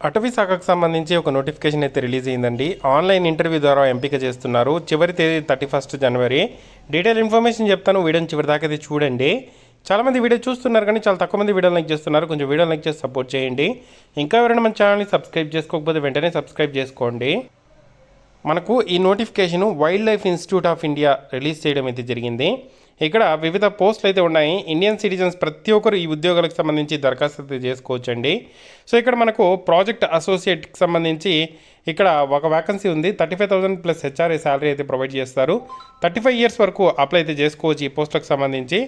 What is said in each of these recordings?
అటవీ శాఖకు సంబంధించి ఒక నోటిఫికేషన్ అయితే రిలీజ్ అయిందండి. ఆన్లైన్ ఇంటర్వ్యూ ద్వారా ఎంపిక చేస్తున్నారు. చివరి తేదీ thirty first January. Detail information చెప్తాను. వీడియోని చివరి దాకా అయితే చూడండి. చాలామంది వీడియో చూస్తున్నారు కానీ చాలా తక్కువ మంది వీడియో లైక్ చేస్తున్నారు. కొంచెం వీడియో లైక్ చేసి సపోర్ట్ చేయండి. ఇంకా ఎవరైనా మన ఛానల్ని సబ్స్క్రైబ్ చేసుకోకపోతే వెంటనే సబ్స్క్రైబ్ చేసుకోండి. మనకు ఈ notification wildlife institute of India release చేయడం అయితే జరిగింది. ఇక్కడ వివిధ పోస్టులు అయితే ఉన్నాయి. ఇండియన్ సిటిజన్స్ ప్రతి ఒక్కరు ఈ ఉద్యోగాలకు సంబంధించి దరఖాస్తు అయితే చేసుకోవచ్చండి. సో ఇక్కడ మనకు ప్రాజెక్ట్ అసోసియేట్కి సంబంధించి ఇక్కడ ఒక వ్యాకన్సీ ఉంది. Thirty five thousand plus HRA salary అయితే ప్రొవైడ్ చేస్తారు. థర్టీ ఫైవ్ ఇయర్స్ వరకు అప్లై అయితే చేసుకోవచ్చు ఈ పోస్టులకు సంబంధించి.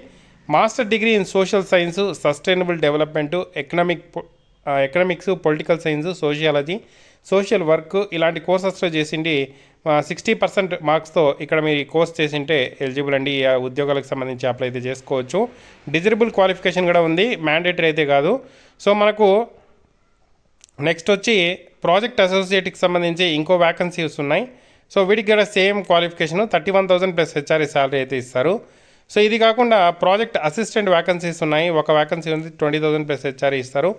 Master degree in social science sustainable development economic economics political science sociology. Social work ఇలాంటి కోర్సెస్లో చేసింది సిక్స్టీ పర్సెంట్ మార్క్స్తో ఇక్కడ మీరు ఈ కోర్స్ చేసింటే ఎలిజిబుల్ అండి. ఈ ఉద్యోగాలకు సంబంధించి అప్లై అయితే చేసుకోవచ్చు. డిజరబుల్ క్వాలిఫికేషన్ కూడా ఉంది మ్యాండేటరీ అయితే కాదు. సో మనకు నెక్స్ట్ వచ్చి ప్రాజెక్ట్ అసోసియేట్కి సంబంధించి ఇంకో వ్యాకన్సీస్ ఉన్నాయి. సో వీటికి కూడా same qualification thirty one thousand plus HRA salary అయితే ఇస్తారు. సో ఇది కాకుండా ప్రాజెక్ట్ అసిస్టెంట్ వ్యాకన్సీస్ ఉన్నాయి. ఒక వ్యాకన్సీ ఉంది ట్వంటీ థౌసండ్ ప్లస్ హెచ్ఆర్ ఇస్తారు.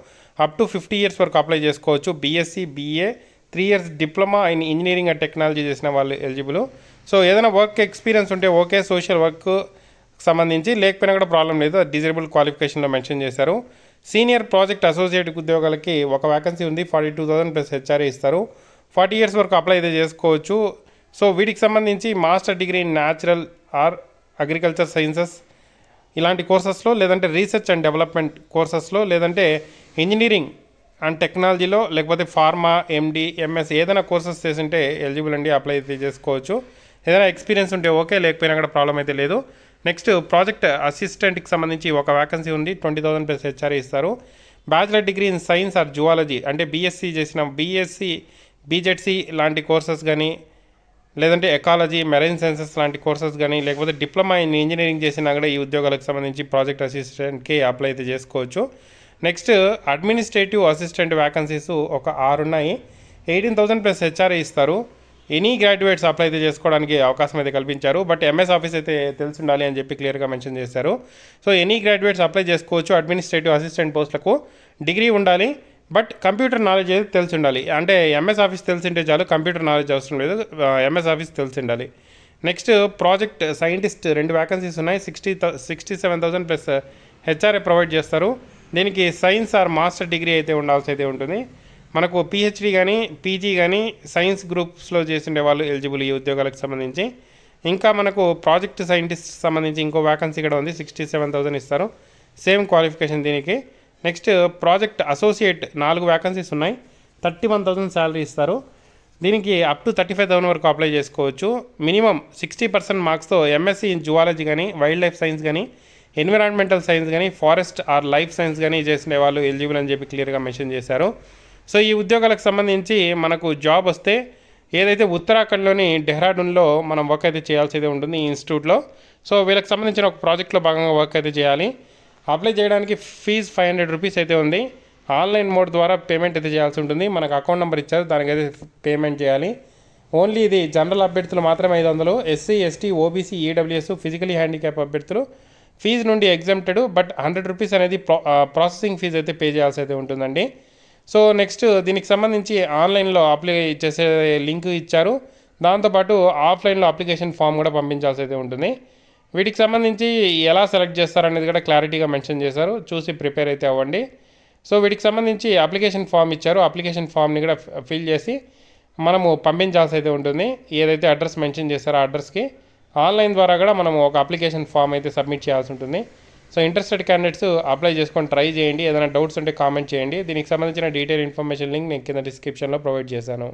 అప్ టు ఫిఫ్టీ ఇయర్స్ వరకు అప్లై చేసుకోవచ్చు. BSc BA three years diploma in engineering and technology చేసిన వాళ్ళు ఎలిజిబుల్ సో ఏదైనా వర్క్ ఎక్స్పీరియన్స్ ఉంటే ఓకే సోషల్ వర్క్ సంబంధించి లేకపోయినా కూడా ప్రాబ్లం లేదు. డిజేబుల్ క్వాలిఫికేషన్లో మెన్షన్ చేశారు. సీనియర్ ప్రాజెక్ట్ అసోసియేట్ ఉద్యోగాలకి ఒక వ్యాకన్సీ ఉంది forty two thousand plus HRA ఇస్తారు. ఫార్టీ ఇయర్స్ వరకు అప్లై అయితే చేసుకోవచ్చు. సో వీటికి సంబంధించి master degree in natural or agriculture sciences ఇలాంటి కోర్సెస్లో లేదంటే రీసెర్చ్ అండ్ డెవలప్మెంట్ కోర్సెస్లో లేదంటే ఇంజనీరింగ్ అండ్ టెక్నాలజీలో లేకపోతే ఫార్మా ఎండి ఎంఎస్ ఏదైనా కోర్సెస్ చేసింటే ఎలిజిబుల్ అండి అప్లై అయితే చేసుకోవచ్చు. ఏదైనా ఎక్స్పీరియన్స్ ఉంటే ఓకే లేకపోయినా కూడా ప్రాబ్లం అయితే లేదు. నెక్స్ట్ ప్రాజెక్ట్ అసిస్టెంట్కి సంబంధించి ఒక వ్యాకెన్సీ ఉంది ట్వంటీ థౌసండ్ ప్లస్ హెచ్ఆర్ ఇస్తారు. Bachelor degree in science or zoology అంటే బీఎస్సీ చేసిన బీఎస్సీ బీజెడ్సీ లాంటి కోర్సెస్ కానీ లేదంటే ఎకాలజీ మెరైన్ సైన్సెస్ లాంటి కోర్సెస్ కానీ లేకపోతే డిప్లొమా ఇన్ ఇంజనీరింగ్ చేసినా కూడా ఈ ఉద్యోగాలకు సంబంధించి ప్రాజెక్ట్ అసిస్టెంట్కి అప్లై అయితే చేసుకోవచ్చు. నెక్స్ట్ అడ్మినిస్ట్రేటివ్ అసిస్టెంట్ వ్యాకన్సీస్ ఒక ఆరు ఉన్నాయి. ఎయిటీన్ థౌసండ్ ప్లస్ హెచ్ఆర్ఏ ఇస్తారు. ఎనీ గ్రాడ్యుయేట్స్ అప్లై అయితే చేసుకోవడానికి అవకాశం అయితే కల్పించారు. బట్ ఎంఎస్ ఆఫీస్ అయితే తెలిసి ఉండాలి అని చెప్పి క్లియర్గా మెన్షన్ చేశారు. సో ఎనీ గ్రాడ్యుయేట్స్ అప్లై చేసుకోవచ్చు. అడ్మినిస్ట్రేటివ్ అసిస్టెంట్ పోస్టులకు డిగ్రీ ఉండాలి. బట్ కంప్యూటర్ నాలెడ్జ్ అయితే తెలిసి ఉండాలి అంటే ఎంఎస్ ఆఫీస్ తెలిసి ఉంటే చాలు కంప్యూటర్ నాలెడ్జ్ అవసరం లేదు. ఎంఎస్ ఆఫీస్ తెలిసి ఉండాలి నెక్స్ట్ ప్రాజెక్ట్ సైంటిస్ట్ రెండు వ్యాకెన్సీస్ ఉన్నాయి. Sixty sixty seven thousand plus HRA provide చేస్తారు. దీనికి సైన్స్ ఆర్ మాస్టర్ డిగ్రీ అయితే ఉండాల్సి అయితే ఉంటుంది. మనకు పిహెచ్డి కానీ పీజీ కానీ సైన్స్ గ్రూప్స్లో చేసిండే వాళ్ళు ఎలిజిబుల్ ఈ ఉద్యోగాలకు సంబంధించి. ఇంకా మనకు ప్రాజెక్ట్ సైంటిస్ట్ సంబంధించి ఇంకో వ్యాకన్సీ కూడా ఉంది. సిక్స్టీ సెవెన్ థౌసండ్ ఇస్తారు. సేమ్ క్వాలిఫికేషన్ దీనికి. నెక్స్ట్ ప్రాజెక్ట్ అసోసియేట్ నాలుగు వ్యాకన్సీస్ ఉన్నాయి. థర్టీ వన్ థౌసండ్ శాలరీ ఇస్తారు. దీనికి up to thirty five thousand వరకు అప్లై చేసుకోవచ్చు. మినిమం సిక్స్టీ పర్సెంట్ మార్క్స్తో ఎంఎస్సీ ఇన్ జువాలజీ కానీ వైల్డ్ లైఫ్ సైన్స్ కానీ ఎన్విరాన్మెంటల్ సైన్స్ కానీ ఫారెస్ట్ ఆర్ లైఫ్ సైన్స్ కానీ చేసిన వాళ్ళు ఎలిజిబుల్ అని చెప్పి క్లియర్గా మెన్షన్ చేశారు. సో ఈ ఉద్యోగాలకు సంబంధించి మనకు జాబ్ వస్తే ఏదైతే ఉత్తరాఖండ్లోని డెహ్రాడూన్లో మనం వర్క్ అయితే చేయాల్సి అయితే ఉంటుంది ఈ ఇన్స్టిట్యూట్లో సో వీళ్ళకి సంబంధించిన ఒక ప్రాజెక్ట్లో భాగంగా వర్క్ అయితే చేయాలి. అప్లై చేయడానికి ఫీజ్ ఫైవ్ హండ్రెడ్ రూపీస్ అయితే ఉంది. ఆన్లైన్ మోడ్ ద్వారా పేమెంట్ అయితే చేయాల్సి ఉంటుంది. మనకు అకౌంట్ నెంబర్ ఇచ్చారు. దానికి అయితే పేమెంట్ చేయాలి. ఓన్లీ ఇది జనరల్ అభ్యర్థులు మాత్రమే ఐదు వందలు. SC ST OBC EWS physically handicap అభ్యర్థులు. ఫీజు నుండి ఎగ్జామ్టెడ్ బట్ హండ్రెడ్ రూపీస్ అనేది ప్రాసెసింగ్ ఫీజు అయితే పే చేయాల్సి అయితే ఉంటుందండి. సో నెక్స్ట్ దీనికి సంబంధించి ఆన్లైన్లో అప్లై చేసే లింక్ ఇచ్చారు. దాంతోపాటు ఆఫ్లైన్లో అప్లికేషన్ ఫామ్ కూడా పంపించాల్సి అయితే ఉంటుంది. వీటికి సంబంధించి ఎలా సెలెక్ట్ చేస్తారనేది కూడా క్లారిటీగా మెన్షన్ చేశారు. చూసి ప్రిపేర్ అయితే అవ్వండి. సో వీటికి సంబంధించి అప్లికేషన్ ఫామ్ ఇచ్చారు. అప్లికేషన్ ఫామ్ని కూడా ఫిల్ చేసి మనము పంపించాల్సి అయితే ఉంటుంది. ఏదైతే అడ్రస్ మెన్షన్ చేశారో ఆ అడ్రస్కి ఆన్లైన్ ద్వారా కూడా మనం ఒక అప్లికేషన్ ఫామ్ అయితే సబ్మిట్ చేయాల్సి ఉంటుంది. సో ఇంట్రెస్టెడ్ క్యాండిడేట్స్ అప్లై చేసుకొని ట్రై చేయండి. ఏదైనా డౌట్స్ ఉంటే కామెంట్ చేయండి. దీనికి సంబంధించిన డీటెయిల్ ఇన్ఫర్మేషన్ లింక్ నేను కింద డిస్క్రిప్షన్లో ప్రొవైడ్ చేశాను.